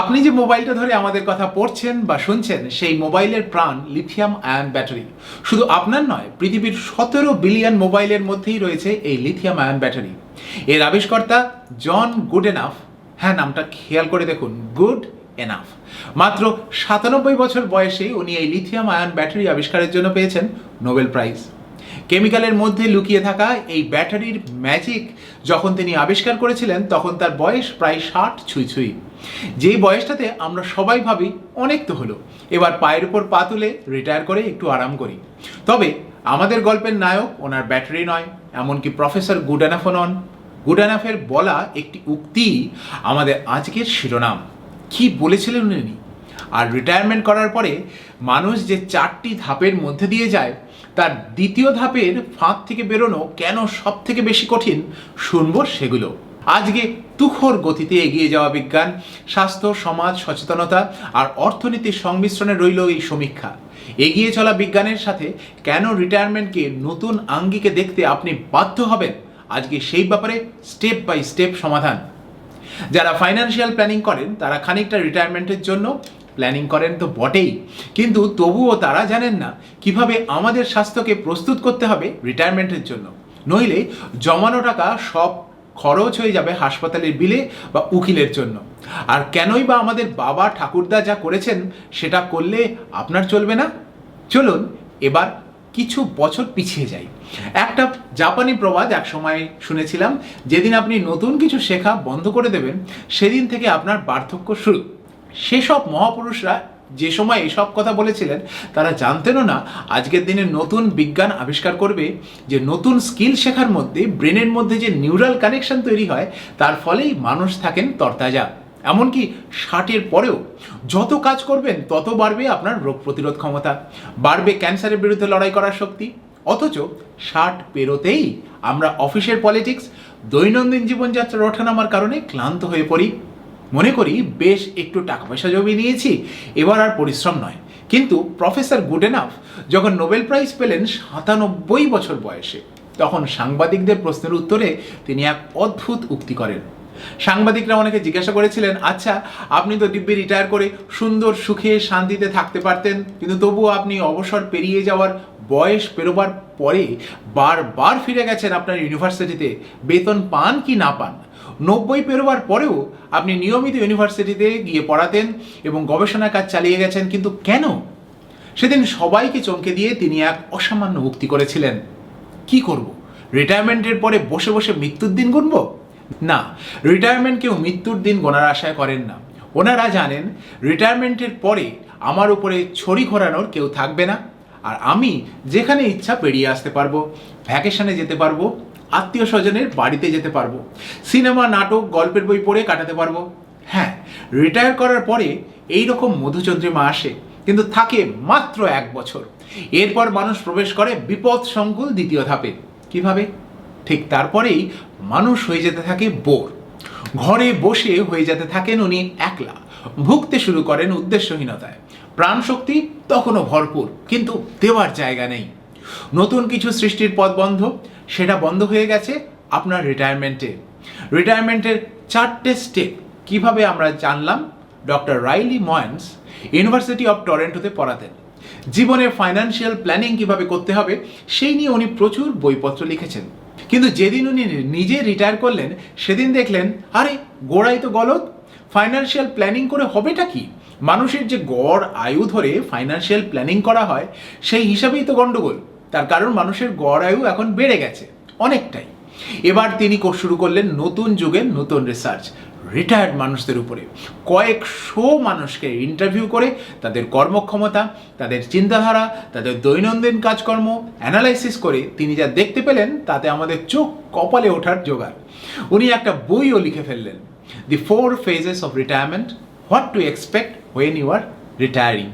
আপনি যে মোবাইলটা ধরে আমাদের কথা পড়ছেন বা শুনছেন, সেই মোবাইলের প্রাণ লিথিয়াম আয়ন ব্যাটারি। শুধু আপনার নয়, পৃথিবীর সতেরো বিলিয়ন মোবাইলের মধ্যেই রয়েছে এই লিথিয়াম আয়ন ব্যাটারি। এর আবিষ্কর্তা জন গুড এনাফ হ্যাঁ নামটা খেয়াল করে দেখুন, গুড এনাফ। মাত্র সাতানব্বই বছর বয়সে উনি এই লিথিয়াম আয়ন ব্যাটারি আবিষ্কারের জন্য পেয়েছেন নোবেল প্রাইজ। কেমিক্যালের মধ্যে লুকিয়ে থাকা এই ব্যাটারির ম্যাজিক যখন তিনি আবিষ্কার করেছিলেন, তখন তার বয়স প্রায় ষাট ছুঁই ছুঁই। যেই বয়সটাতে আমরা সবাই ভাবি অনেক তো হলো। এবার পায়ের উপর পা তুলে রিটায়ার করে একটু আরাম করি। তবে আমাদের গল্পের নায়ক ওনার ব্যাটারি নয়, এমনকি প্রফেসর গুডানাফও নন। গুডানাফের বলা একটি উক্তি আমাদের আজকের শিরোনাম। কি বলেছিলেন উনি? আর রিটায়ারমেন্ট করার পরে মানুষ যে চারটি ধাপের মধ্যে দিয়ে যায় তার দ্বিতীয় ধাপের ফাঁক থেকে বেরোনো কেন সব থেকে বেশি কঠিন, শুনব সেগুলো। আজকে তুখর গতিতে এগিয়ে যাওয়া বিজ্ঞান, স্বাস্থ্য, সমাজ, সচেতনতা আর অর্থনীতির সংমিশ্রণে রইল এই সমীক্ষা। এগিয়ে চলা বিজ্ঞানের সাথে কেন রিটায়ারমেন্টকে নতুন আঙ্গিকে দেখতে আপনি বাধ্য হবেন, আজকে সেই ব্যাপারে স্টেপ বাই স্টেপ সমাধান। যারা ফাইন্যান্সিয়াল প্ল্যানিং করেন, তারা খানিকটা রিটায়ারমেন্টের জন্য প্ল্যানিং করেন তো বটেই। কিন্তু তবুও তারা জানেন না কীভাবে আমাদের স্বাস্থ্যকে প্রস্তুত করতে হবে রিটায়ারমেন্টের জন্য। নইলে জমানো টাকা সব খরচ হয়ে যাবে হাসপাতালের বিলে বা উকিলের জন্য। আর কেনই বা আমাদের বাবা ঠাকুরদা যা করেছেন সেটা করলে আপনার চলবে না? চলুন এবার কিছু বছর পিছিয়ে যাই। একটা জাপানি প্রবাদ এক সময় শুনেছিলাম, যেদিন আপনি নতুন কিছু শেখা বন্ধ করে দেবেন, সেদিন থেকে আপনার বার্ধক্য শুরু। সেসব মহাপুরুষরা যে সময় এসব কথা বলেছিলেন, তারা জানতেনও না আজকের দিনে নতুন বিজ্ঞান আবিষ্কার করবে, যে নতুন স্কিল শেখার মধ্যে, ব্রেনের মধ্যে যে নিউরাল কানেকশন তৈরি হয়, তার ফলেই মানুষ থাকেন তরতাজা। এমনকি ষাটের পরেও যত কাজ করবেন, তত বাড়বে আপনার রোগ প্রতিরোধ ক্ষমতা। বাড়বে ক্যান্সারের বিরুদ্ধে লড়াই করার শক্তি। অথচ ষাট পেরোতেই আমরা অফিসের পলিটিক্স, দৈনন্দিন জীবনযাত্রার ওঠানামার কারণে ক্লান্ত হয়ে পড়ি। মনে করি বেশ একটু টাকা পয়সা জমিয়ে নিয়েছি, এবার আর পরিশ্রম নয়। কিন্তু প্রফেসর গুডেনাফ যখন নোবেল প্রাইজ পেলেন সাতানব্বই বছর বয়সে, তখন সাংবাদিকদের প্রশ্নের উত্তরে তিনি এক অদ্ভুত উক্তি করেন। সাংবাদিকরা অনেকে জিজ্ঞাসা করেছিলেন আচ্ছা আপনি তো দিব্যি রিটায়ার করে সুন্দর সুখে শান্তিতে থাকতে পারতেন, কিন্তু তবুও আপনি অবসর পেরিয়ে যাওয়ার বয়স পেরোবার পরে বারবার ফিরে গেছেন আপনার ইউনিভার্সিটিতে, বেতন পান কি না পান? নব্বই পেরোবার পরেও আপনি নিয়মিত ইউনিভার্সিটিতে গিয়ে পড়াতেন এবং গবেষণা কাজ চালিয়ে গেছেন, কিন্তু কেন? সেদিন সবাইকে চমকে দিয়ে তিনি এক অসামান্য উক্তি করেছিলেন। কি করব? রিটায়ারমেন্টের পরে বসে বসে মৃত্যুর দিন গুনব? না, রিটায়ারমেন্ট কেউ মৃত্যুর দিন গোনার আশায় করেন না। ওনারা জানেন, রিটায়ারমেন্টের পরে আমার উপরে ছড়ি ঘোরানোর কেউ থাকবে না। আর আমি যেখানে ইচ্ছা পেরিয়ে আসতে পারব, ভ্যাকেশনে যেতে পারব আত্মীয় স্বজনের বাড়িতে যেতে পারব। সিনেমা, নাটক, গল্পের বই পড়ে কাটাতে পারব। হ্যাঁ রিটায়ার করার পরে এই রকম মধুচন্দ্রিমা আসে, কিন্তু থাকে মাত্র এক বছর। এরপর মানুষ প্রবেশ করে বিপদ সংকুল দ্বিতীয় ধাপে। কীভাবে? ঠিক তারপরেই মানুষ হয়ে যেতে থাকে বোর। ঘরে বসে হয়ে যেতে থাকেন উনি একলা। ভুগতে শুরু করেন উদ্দেশ্যহীনতায়। প্রাণশক্তি তখনও ভরপুর, কিন্তু দেওয়ার জায়গা নেই। নতুন কিছু সৃষ্টির পথ বন্ধ, সেটা বন্ধ হয়ে গেছে আপনার রিটায়ারমেন্টে রিটায়ারমেন্টের চারটে স্টেপ কীভাবে আমরা জানলাম? Doctor Riley Moynes university of টরেন্টোতে পড়াতেন। জীবনে ফাইন্যান্সিয়াল প্ল্যানিং কীভাবে করতে হবে, সেই নিয়ে উনি প্রচুর বইপত্র লিখেছেন। কিন্তু যেদিন উনি নিজে রিটায়ার করলেন, সেদিন দেখলেন, আরে, গোড়াই তো গলত ফাইন্যান্সিয়াল প্ল্যানিং করে হবেটা কি? মানুষের যে গড় আয়ু ধরে ফাইন্যান্সিয়াল প্ল্যানিং করা হয়, সেই হিসাবেই তো গন্ডগোল তার কারণ মানুষের গড় আয়ু এখন বেড়ে গেছে, অনেকটাই। এবার তিনি শুরু করলেন নতুন যুগের নতুন রিসার্চ রিটায়ার্ড মানুষদের উপরে। কয়েকশো মানুষকে ইন্টারভিউ করে তাদের কর্মক্ষমতা, তাদের চিন্তাধারা, তাদের দৈনন্দিন কাজকর্ম অ্যানালাইসিস করে তিনি যা দেখতে পেলেন তাতে আমাদের চোখ কপালে ওঠার জোগাড়। উনি একটা বইও লিখে ফেললেন the four phases of retirement what to expect when you are retiring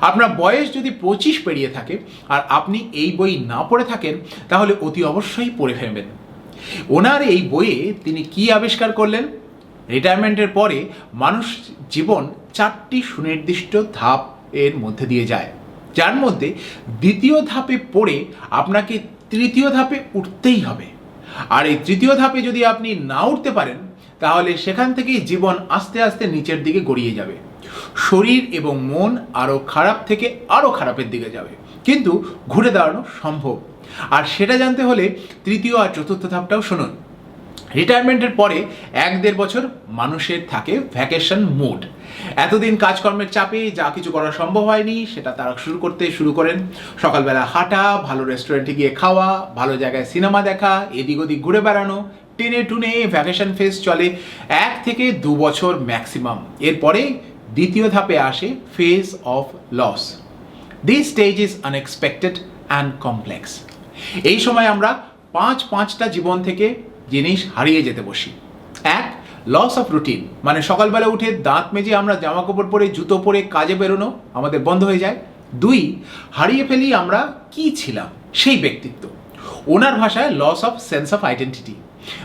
আপনার বয়স যদি পঁচিশ পেরিয়ে থাকে আর আপনি এই বই না পড়ে থাকেন, তাহলে অতি অবশ্যই পড়ে ফেলবেন। ওনার এই বইয়ে তিনি কি আবিষ্কার করলেন? রিটায়ারমেন্টের পরে মানুষ জীবন চারটি সুনির্দিষ্ট ধাপ এর মধ্যে দিয়ে যায়। যার মধ্যে দ্বিতীয় ধাপে পড়ে আপনাকে তৃতীয় ধাপে উঠতেই হবে। আর এই তৃতীয় ধাপে যদি আপনি না উঠতে পারেন, তাহলে সেখান থেকেই জীবন আস্তে আস্তে নিচের দিকে গড়িয়ে যাবে। শরীর এবং মন আরও খারাপ থেকে আরও খারাপের দিকে যাবে। কিন্তু ঘুরে দাঁড়ানো সম্ভব। আর সেটা জানতে হলে তৃতীয় আর চতুর্থ ধাপটাও শুনুন। রিটায়ারমেন্টের পরে এক দেড় বছর মানুষের থাকে ভ্যাকেশন মুড। এতদিন কাজকর্মের চাপে যা কিছু করা সম্ভব হয়নি, সেটা তারা শুরু করতে শুরু করেন। সকালবেলা হাঁটা, ভালো রেস্টুরেন্টে গিয়ে খাওয়া, ভালো জায়গায় সিনেমা দেখা, এদিক ওদিক ঘুরে বেড়ানো, টেনে টুনে ভ্যাকেশন ফেস চলে। এক থেকে দু বছর ম্যাক্সিমাম। এরপরে দ্বিতীয় ধাপে আসে phase of loss this stage is unexpected and complex এই সময় আমরা পাঁচ পাঁচটা জীবন থেকে জিনিস হারিয়ে যেতে বসি। এক লস অফ রুটিন মানে সকালবেলা উঠে দাঁত মেজে আমরা জামা কাপড় পরে, জুতো পরে কাজে বেরোনো আমাদের বন্ধ হয়ে যায়। দুই, হারিয়ে ফেলি আমরা কি ছিলাম? সেই ব্যক্তিত্ব। ওনার ভাষায় loss of sense of identity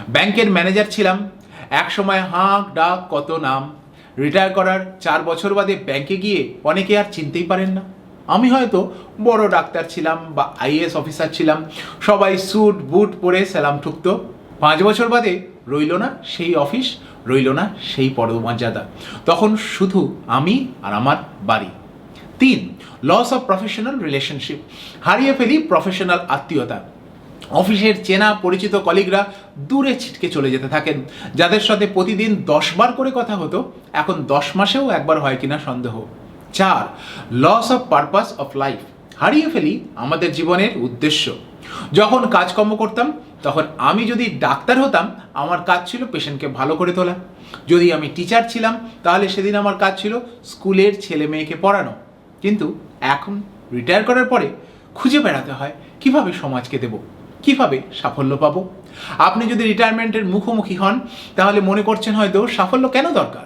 ব্যাংকের ম্যানেজার ছিলাম। এক সময় হাঁক ডাক কত নাম রিটায়ার করার চার বছর বাদে ব্যাংকে গিয়ে অনেকে আর চিনতেই পারেন না। আমি হয়তো বড় ডাক্তার ছিলাম বা আইএস অফিসার ছিলাম, সবাই স্যুট বুট পরে সেলাম ঠুকতো। পাঁচ বছর বাদে রইল না সেই অফিস রইল না সেই পদমর্যাদা। তখন শুধু আমি আর আমার বাড়ি। তিন লস অফ প্রফেশনাল রিলেশনশিপ হারিয়ে ফেলি প্রফেশনাল আত্মীয়তা। অফিসের চেনা পরিচিত কলিগরা দূরে ছিটকে চলে যেতে থাকেন। যাদের সাথে প্রতিদিন দশ বার করে কথা হতো, এখন দশ মাসেও একবার হয় কিনা সন্দেহ। চার loss of purpose of life হারিয়ে ফেলি আমাদের জীবনের উদ্দেশ্য। যখন কাজকর্ম করতাম, তখন আমি যদি ডাক্তার হতাম, আমার কাজ ছিল পেশেন্টকে ভালো করে তোলা। যদি আমি টিচার ছিলাম, তাহলে সেদিন আমার কাজ ছিল স্কুলের ছেলে মেয়েকে পড়ানো। কিন্তু এখন রিটায়ার করার পরে খুঁজে বেড়াতে হয়, কীভাবে সমাজকে দেব? কীভাবে সাফল্য পাবো? আপনি যদি রিটায়ারমেন্টের মুখোমুখি হন, তাহলে মনে করছেন হয়তো সাফল্য কেন দরকার?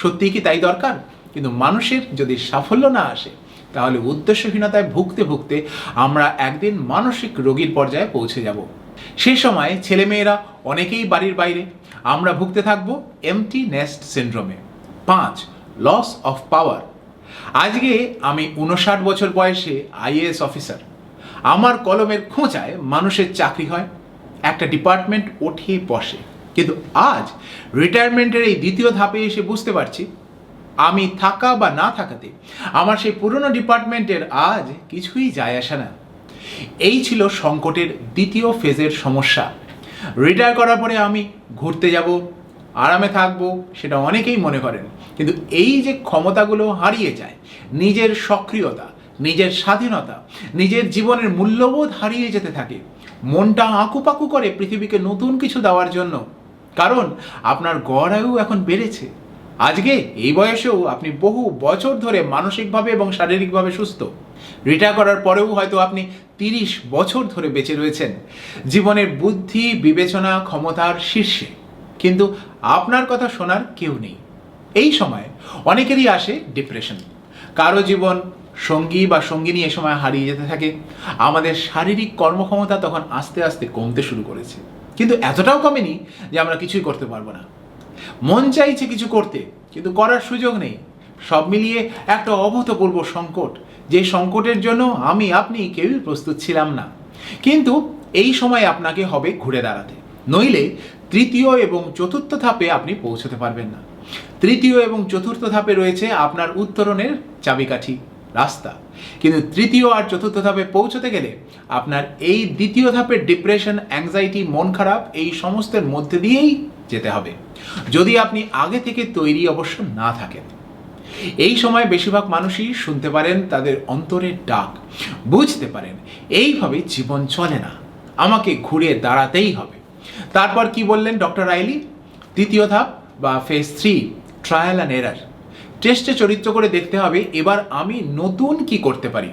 সত্যিই কি তাই দরকার? কিন্তু মানুষের যদি সাফল্য না আসে, তাহলে উদ্দেশ্যহীনতায় ভুগতে ভুগতে আমরা একদিন মানসিক রোগীর পর্যায়ে পৌঁছে যাব। সেই সময় ছেলেমেয়েরা অনেকেই বাড়ির বাইরে। আমরা ভুগতে থাকব এমটি নেস্ট সিন্ড্রোমে পাঁচ লস অফ পাওয়ার আজকে আমি উনষাট বছর বয়সে আইএএস অফিসার আমার কলমের খোঁচায় মানুষের চাকরি হয়, একটা ডিপার্টমেন্ট ওঠে বসে। কিন্তু আজ রিটায়ারমেন্টের এই দ্বিতীয় ধাপে এসে বুঝতে পারছি, আমি থাকা বা না থাকাতে আমার সেই পুরনো ডিপার্টমেন্টের আজ কিছুই যায় আসে না। এই ছিল সংকটের দ্বিতীয় ফেজের সমস্যা। রিটায়ার করার পরে আমি ঘুরতে যাব, আরামে থাকব, সেটা অনেকেই মনে করেন। কিন্তু এই যে ক্ষমতাগুলো হারিয়ে যায়, নিজের সক্রিয়তা নিজের স্বাধীনতা, নিজের জীবনের মূল্যবোধ হারিয়ে যেতে থাকে। মনটা আঁকুপাকু করে পৃথিবীকে নতুন কিছু দেওয়ার জন্য। কারণ আপনার গড় আয়ু এখন বেড়েছে। আজকে এই বয়সেও আপনি বহু বছর ধরে মানসিকভাবে এবং শারীরিকভাবে সুস্থ। রিটায়ার করার পরেও হয়তো আপনি তিরিশ বছর ধরে বেঁচে রয়েছেন। জীবনের বুদ্ধি, বিবেচনা, ক্ষমতার শীর্ষে। কিন্তু আপনার কথা শোনার কেউ নেই। এই সময় অনেকেরই আসে ডিপ্রেশন কারও জীবন সঙ্গী বা সঙ্গিনী এ সময় হারিয়ে যেতে থাকে। আমাদের শারীরিক কর্মক্ষমতা তখন আস্তে আস্তে কমতে শুরু করেছে। কিন্তু এতটাও কমেনি যে আমরা কিছুই করতে পারব না। মন চাইছে কিছু করতে, কিন্তু করার সুযোগ নেই। সব মিলিয়ে একটা অভূতপূর্ব সংকট, যে সংকটের জন্য আমি, আপনি কেউই প্রস্তুত ছিলাম না। কিন্তু এই সময় আপনাকে হবে ঘুরে দাঁড়াতে। নইলে তৃতীয় এবং চতুর্থ ধাপে আপনি পৌঁছতে পারবেন না। তৃতীয় এবং চতুর্থ ধাপে রয়েছে আপনার উত্তরণের চাবিকাঠি। রাস্তা। কিন্তু তৃতীয় আর চতুর্থ ধাপে পৌঁছতে গেলে আপনার এই দ্বিতীয় ধাপের ডিপ্রেশন অ্যাংজাইটি মন খারাপ এই সমস্তের মধ্যে দিয়েই যেতে হবে। যদি আপনি আগে থেকে তৈরি অবশ্য না থাকেন। এই সময় বেশিরভাগ মানুষই শুনতে পারেন তাদের অন্তরের ডাক, বুঝতে পারেন এইভাবে জীবন চলে না। আমাকে ঘুরে দাঁড়াতেই হবে। তারপর কি বললেন ডক্টর রাইলি? তৃতীয় ধাপ বা phase three trial and error টেস্টে চরিত্র করে দেখতে হবে, এবার আমি নতুন কি করতে পারি?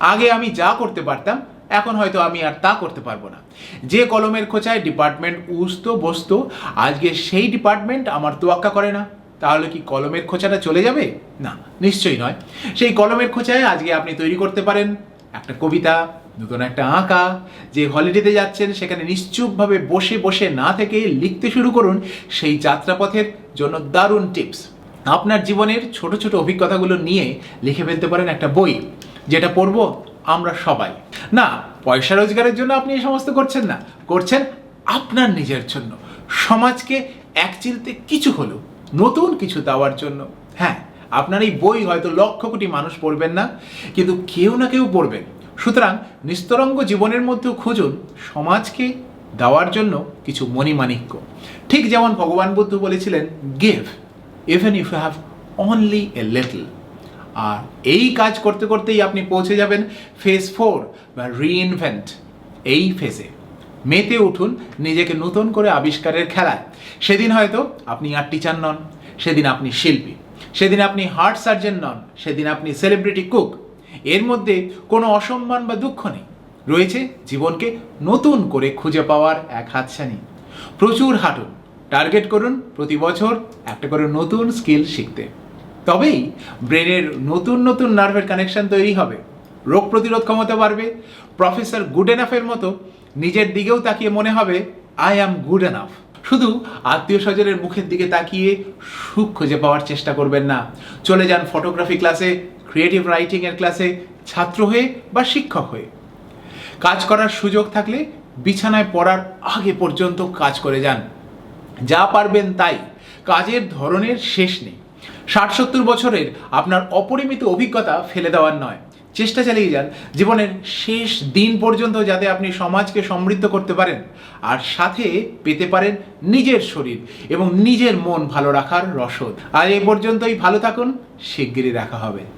আগে আমি যা করতে পারতাম, এখন হয়তো আমি আর তা করতে পারব না। যে কলমের খোঁচায় ডিপার্টমেন্ট উস্ত বসত, আজকে সেই ডিপার্টমেন্ট আমার তোয়াক্কা করে না। তাহলে কি কলমের খোঁচাটা চলে যাবে? না, নিশ্চয়ই নয়। সেই কলমের খোঁচায় আজকে আপনি তৈরি করতে পারেন একটা কবিতা, নতুন একটা আঁকা। যে হলিডেতে যাচ্ছেন, সেখানে নিশ্চুপভাবে বসে বসে না থেকে লিখতে শুরু করুন সেই যাত্রাপথের জন্য দারুণ টিপস। আপনার জীবনের ছোট ছোট অভিজ্ঞতাগুলো নিয়ে লিখে ফেলতে পারেন একটা বই, যেটা পড়ব আমরা সবাই। না, পয়সা রোজগারের জন্য আপনি এই সমস্ত করছেন না, করছেন আপনার নিজের জন্য। সমাজকে এক চিলতে কিছু হলো, নতুন কিছু দেওয়ার জন্য। হ্যাঁ আপনার এই বই হয়তো লক্ষ কোটি মানুষ পড়বেন না, কিন্তু কেউ না কেউ পড়বেন। সুতরাং নিস্তরঙ্গ জীবনের মধ্যেও খুঁজুন সমাজকে দেওয়ার জন্য কিছু মণিমাণিক্য। ঠিক যেমন ভগবান বুদ্ধ বলেছিলেন give even if you have only a little আর এই কাজ করতে করতেই আপনি পৌঁছে যাবেন ফেজ ফোর বা রিইনভেন্ট এই ফেজে মেতে উঠুন নিজেকে নতুন করে আবিষ্কারের খেলায়। সেদিন হয়তো আপনি আর টিচার নন, সেদিন আপনি শিল্পী, সেদিন আপনি হার্ট সার্জন নন, সেদিন আপনি সেলিব্রিটি কুক এর মধ্যে কোনো অসম্মান বা দুঃখ নেই। রয়েছে জীবনকে নতুন করে খুঁজে পাওয়ার এক হাতছানি। প্রচুর হাঁটুন টার্গেট করুন প্রতি বছর একটা করে নতুন স্কিল শিখতে। তবেই ব্রেনের নতুন নতুন নার্ভের কানেকশন তৈরি হবে। রোগ প্রতিরোধ ক্ষমতা বাড়বে। প্রফেসর গুড এনাফের মতো নিজের দিকেও তাকিয়ে মনে হবে, আই অ্যাম গুড এনাফ। শুধু আত্মীয় স্বজনের মুখের দিকে তাকিয়ে সুখ খুঁজে পাওয়ার চেষ্টা করবেন না। চলে যান ফটোগ্রাফি ক্লাসে, ক্রিয়েটিভ রাইটিং এর ক্লাসে ছাত্র হয়ে বা শিক্ষক হয়ে। কাজ করার সুযোগ থাকলে বিছানায় পড়ার আগে পর্যন্ত কাজ করে যান। যা পারবেন তাই। কাজের ধরনের শেষ নেই। ষাট সত্তর বছরের আপনার অপরিমিত অভিজ্ঞতা ফেলে দেওয়ার নয়। চেষ্টা চালিয়ে যান জীবনের শেষ দিন পর্যন্ত যাতে আপনি সমাজকে সমৃদ্ধ করতে পারেন আর সাথে পেতে পারেন নিজের শরীর এবং নিজের মন ভালো রাখার রসদ। আর এ পর্যন্তই। ভালো থাকুন। শিগগিরই দেখা হবে।